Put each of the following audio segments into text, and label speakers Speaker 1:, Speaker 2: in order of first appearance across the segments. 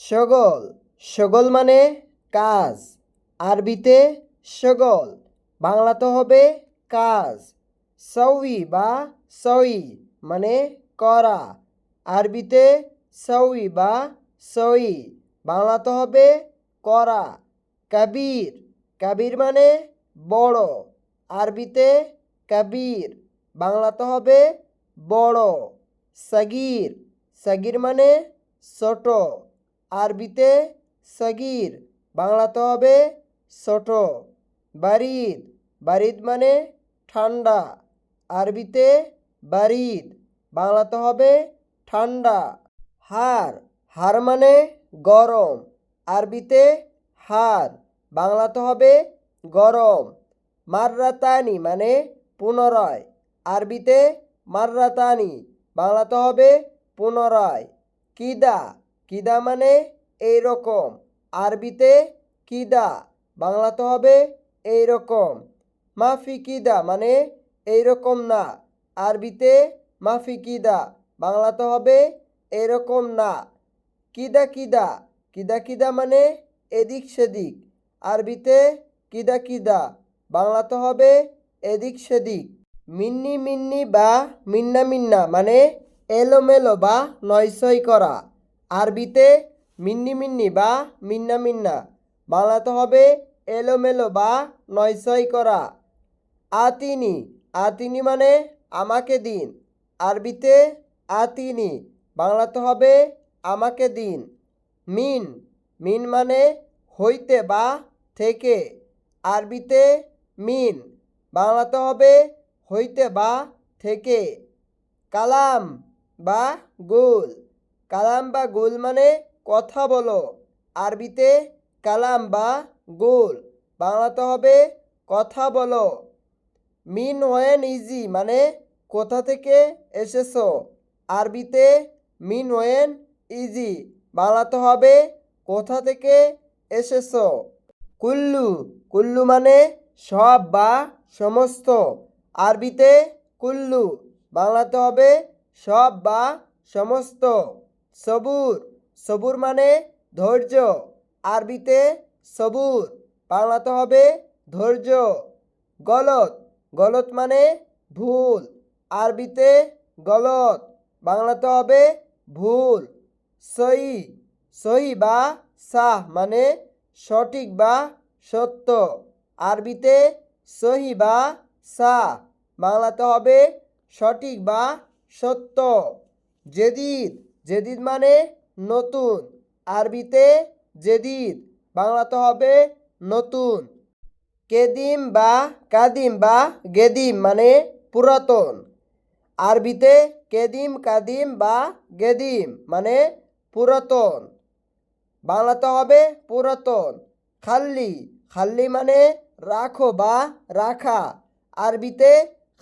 Speaker 1: সগল। সগল মানে কাজ। আরবিতে সগল। বাংলাতে হবে কাজ। সউই বা সই মানে করা। আরবিতে সউই বা সই। বাংলাতে হবে করা। কাবির। কাবির মানে বড়। আরবিতে কাবির। বাংলাতে হবে বড়। সগির। সগির মানে ছোট। আরবিতে সগির বাংলাতে হবে ছোট। বারিদ বারিদ মানে ঠান্ডা। আরবিতে বারিদ বাংলাতে হবে ঠান্ডা। হার হার মানে গরম। আরবিতে হার বাংলাতে হবে গরম। মাররাতানি মানে পুনরায়। আরবিতে মাররাতানি বাংলাতে হবে পুনরায়। কিদা কিদা মানে এই রকম আরবিতে কিদা, বাংলাতে হবে এই রকম মাফি কিদা মানে এই রকম না। আরবিতে মাফি কিদা, বাংলাতে হবে এরকম না। কিদা কিদা কিদা কিদা মানে এদিক সেদিক। আরবিতে কিদা কিদা, বাংলাতে হবে এদিক সেদিক। মিন্নি মিন্নি বা মিন্না মিন্না মানে এলোমেলো বা নয়সই করা। আরবিতে মিন্নি মিন্নি বা মিন্না মিন্না। বাংলাতে হবে এলোমেলো বা নয়সই করা। আতিনি আতিনি মানে আমাকে দিন। আরবিতে আতিনি, বাংলাতে হবে আমাকে দিন। মিন মিন মানে হইতে বা থেকে। আরবিতে মিন, বাংলাতে হবে হইতে বা থেকে। কালাম বা গোল। কালাম বা গোল মানে কথা বলো। আরবিতে কালাম বা গোল, বাংলাতে হবে কথা বলো। মিন ওয়েন ইজি মানে কোথা থেকে এসেছ? আরবিতে মিন ওয়েন ইজি, বাংলাতে হবে কোথা থেকে এসেছ? কুল্লু কুল্লু মানে সব বা সমস্ত। আরবিতে কুল্লু, বাংলাতে হবে সব বা সমস্ত। সবুর। সবুর মানে ধৈর্য। আরবিতে সবুর, বাংলাতে হবে ধৈর্য। গলত গলত মানে ভুল। আরবিতে গলত বাংলাতে হবে ভুল। সহি সহি বা সাহ মানে সঠিক বা সত্য। আরবিতে সহি বা সাহ, বাংলাতে হবে সঠিক বা সত্য। জেদিদ জেদিদ মানে নতুন। আরবিতে জেদিদ, বাংলাতে হবে নতুন। কেদিম বা কাদিম বা গেদিম মানে পুরাতন। আরবিতে কেদিম, কাদিম বা গেদিম মানে পুরাতন। বাংলাতে হবে পুরাতন। খাল্লি খাল্লি মানে রাখো বা রাখা। আরবিতে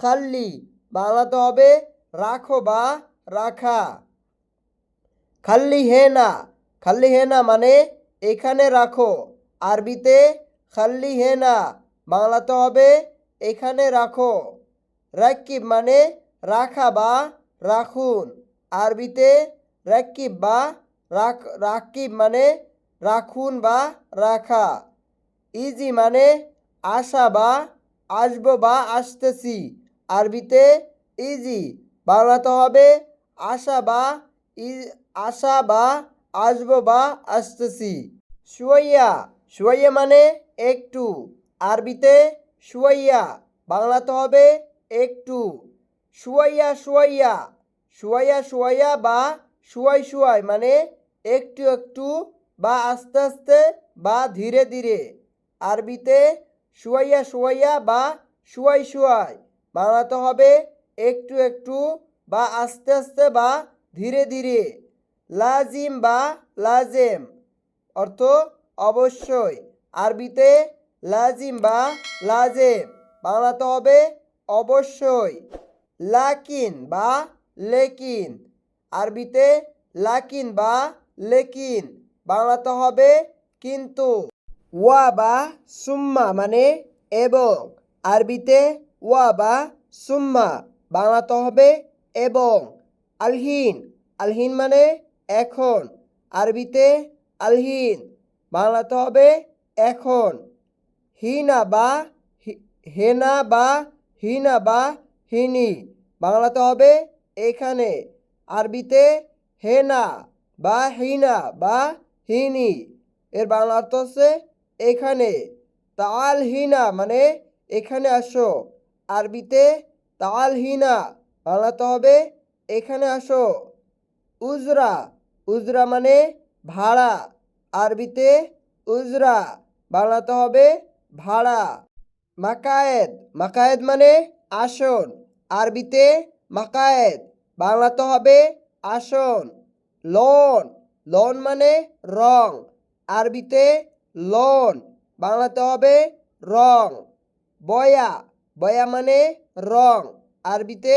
Speaker 1: খাল্লি, বাংলাতে হবে রাখো বা রাখা। খাল্লি হে না, খাল্লি হে না মানে এখানে রাখো। আরবিতে খাল্লি হে না, বাংলাতে হবে এখানে রাখো। রাকিব মানে রাখা বা রাখুন। আরবিতে রাকিব বা রাখ রাকিব মানে রাখুন বা রাখা। ইজি মানে আসা বা আসব বা আসতেছি। আরবিতে ইজি, বাংলাতে হবে আসা বা আসা বা আসব বা আসতেছি। শুয়াইয়া শুয়াইয়া মানে একটু। আরবিতে শুয়াইয়া বাংলাতে হবে একটু। শুয়াইয়া শুয়াইয়া শুয়াইয়া শুয়াইয়া বা শুয়াই শুয়াই মানে একটু একটু বা আস্তে আস্তে বা ধীরে ধীরে। আরবিতে শুয়াইয়া শুয়াইয়া বা শুয়াই শুয়াই বাংলাতে হবে একটু একটু বা আস্তে আস্তে বা ধীরে ধীরে, লাজিম বা লাজেম, অর্থ অবশ্যই। আরবিতে লাজিম বা লাজেম, বাংলাতে হবে অবশ্যই। লাকিন বা লেকিন, আরবিতে লাকিন বা লেকিন, বাংলাতে হবে কিন্তু। ওয়া বা সুম্মা মানে এবং আরবিতে ওয়া বা সুম্মা, বাংলাতে হবে এবং আলহিন। আলহিন মানে এখন। আরবিতে আলহিন। বাংলাতে হবে এখন। হিনা বা হেনা বা হিনা বা হিনি। বাংলাতে হবে এখানে। আরবিতে হেনা বা হিনা বা হিনি। এর বাংলা অর্থ হচ্ছে এখানে। তাল হিনা মানে এখানে আসো। আরবিতে তাল হিনা বাংলাতে হবে এখানে আসো। উজরা। উজরা মানে ভাড়া। আরবিতে উজরা। বাংলাতে হবে ভাড়া। মাকায়েদ। মাকায়েদ মানে আসন। আরবিতে মাকায়েদ। বাংলাতে হবে আসন। লোন। লোন মানে রং। আরবিতে লোন। বাংলাতে হবে রং। বয়া। বয়া মানে রং। আরবিতে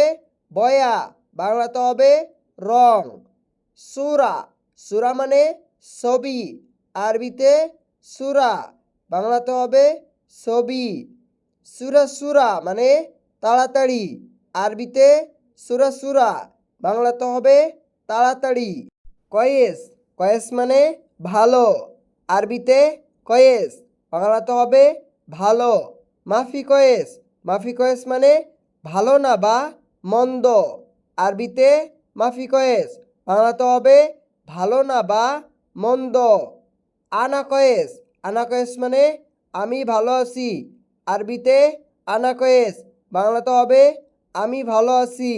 Speaker 1: বয়া। বাংলাতে হবে রং। সুরা সুরা মানে ছবি। আরবিতে সুরা, বাংলাতে হবে ছবি। সুরা সুরা মানে তাড়াতাড়ি। আরবিতে সুরা সুরা, বাংলাতে হবে তাড়াতাড়ি। কয়েস কয়েস মানে ভালো। আরবিতে কয়েস, বাংলাতে হবে ভালো। মাফি কয়েস মাফি কয়েস মানে ভালো না বা মন্দ। আরবিতে মাফি কয়েস বাংলাতে হবে ভালো না বা মন্দ। আনা কয়েস আনা কয়েস মানে আমি ভালো আছি। আরবিতে আনা কয়েস বাংলাতে হবে আমি ভালো আছি।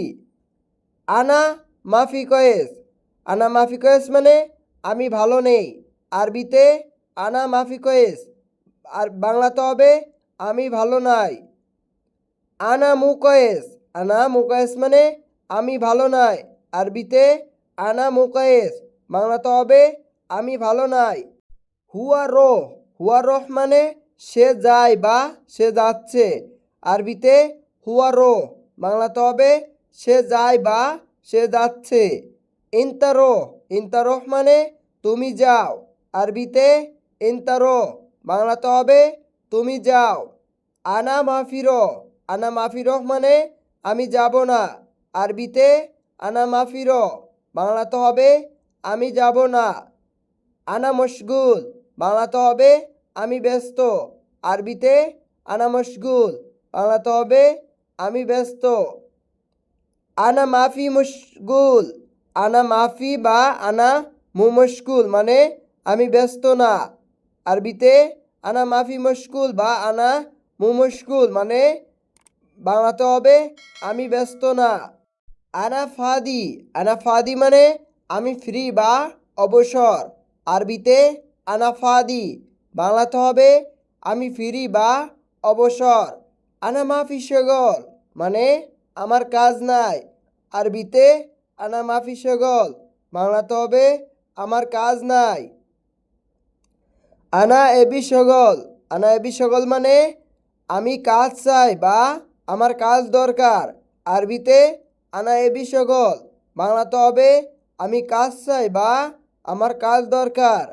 Speaker 1: আনা মাফি কয়েস আনা মাফি কয়েস মানে আমি ভালো নেই। আরবিতে আনা মাফি কয়েস আর বাংলাতে হবে আমি ভালো নাই। আনা মুকয়েস আনা মুকয়েস মানে আমি ভালো নাই। আরবিতে আনা মুকয়েস, বাংলাতে হবে, আমি ভালো নাই। হুয়া রোহ হুয়া রোহ মানে সে যায় বা সে যাচ্ছে। আরবিতে হুয়া রোহ, বাংলাতে হবে, সে যায় বা সে যাচ্ছে। ইন্তারো ইন্তারোহ মানে তুমি যাও। আরবিতে ইন্তারো বাংলাতে হবে, তুমি যাও। আনা মাফিরো আনা মাফিরো মানে আমি যাব না। আরবিতে আনা মাফিরো বাংলাতে হবে আমি যাব না। আনা মশগুল বাংলাতে হবে আমি ব্যস্ত। আরবিতে আনা মশগুল বাংলাতে হবে আমি ব্যস্ত। আনা মাফি মুশগুল আনা মাফি বা আনা মু মুশকুল মানে আমি ব্যস্ত না। আরবিতে আনা মাফি মুশকুল বা আনা মু মুশকুল মানে বাংলাতে হবে আমি ব্যস্ত না। আনা ফাদি, আনা মানে আমি ফ্রি বা অবসর। আরবিতে আনাফাদি বাংলাতে হবে আমি ফ্রি বা অবসর। আনা মাফি শগল মানে আমার কাজ নাই। আরবিতে আনা মাফি শগল বাংলাতে হবে আমার কাজ নাই। আনা এবি সগল, আনা এবি সগল মানে আমি কাজ চাই বা আমার কাজ দরকার। আরবিতে আনা এবি সগল বাংলাতে হবে, আমি কাজ চাই বা আমার কাজ দরকার।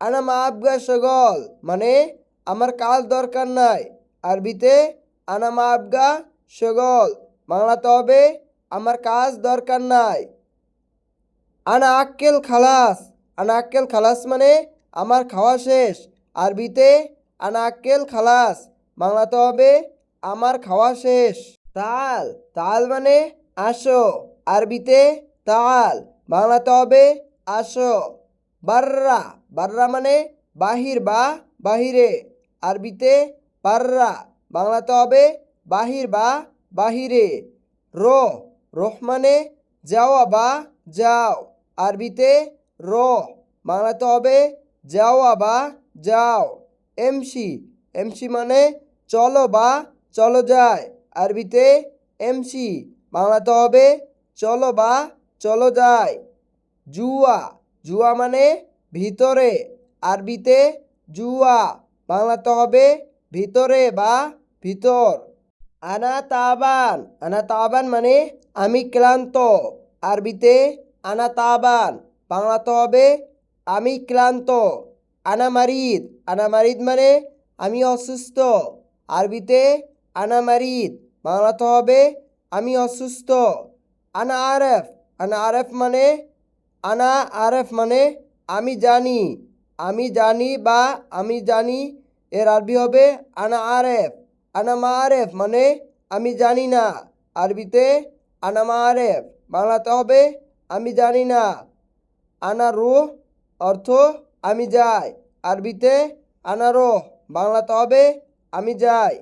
Speaker 1: আনা মা আবগা সগল মানে আমার কাজ দরকার নাই। আরবিতে, আনা মা আবগা সগল বাংলাতে হবে, আমার কাজ দরকার নাই। আনা আক্কেল খালাস, আনা আক্কেল খালাস মানে আমার খাওয়া শেষ। আরবিতে, আনা আক্কেল খালাস বাংলাতে হবে, আমার খাওয়া শেষ। তাল তাল মানে আসো, আরবিতে তাল, বাংলাতে হবে আসো। বাররা বাররা মানে বাহির বা বাহিরে। আরবিতে বাররা বাংলাতে হবে বাহির বা বাহিরে। রোহ রোহ মানে যাওয়া বা যাও। আরবিতে রোহ বাংলাতে হবে যাওয়া বা যাও। এমসি এমসি মানে চলো বা চলো যায়। আরবিতে এমসি বাংলাতে হবে, চলো বা, চলো যায় জুয়া জুয়া মানে ভিতরে, আরবিতে জুয়া বাংলাতে হবে ভিতরে বা ভিতর। আনা তাবান আনা তাবান মানে আমি ক্লান্ত, আরবিতে আনা তাবান বাংলাতে হবে আমি ক্লান্ত। আনা মারিদ আনা মারিদ মানে আমি অসুস্থ, আরবিতে আনা মারিদ বাংলাতে হবে আমি অসুস্থ। আনা আরেফ আনা আরেফ মানে? আনা আরেফ মানে আমি জানি। আমি জানি বা আমি জানি। এর আরবি হবে আনা আরেফ আনা মা আরেফ মানে আমি জানি না। আরবিতে আনা মা আরেফ বাংলাতে হবে আমি জানি না। আনা রুহ অর্থ আমি যাই। আরবিতে আনা রোহ বাংলাতে হবে আমি যাই।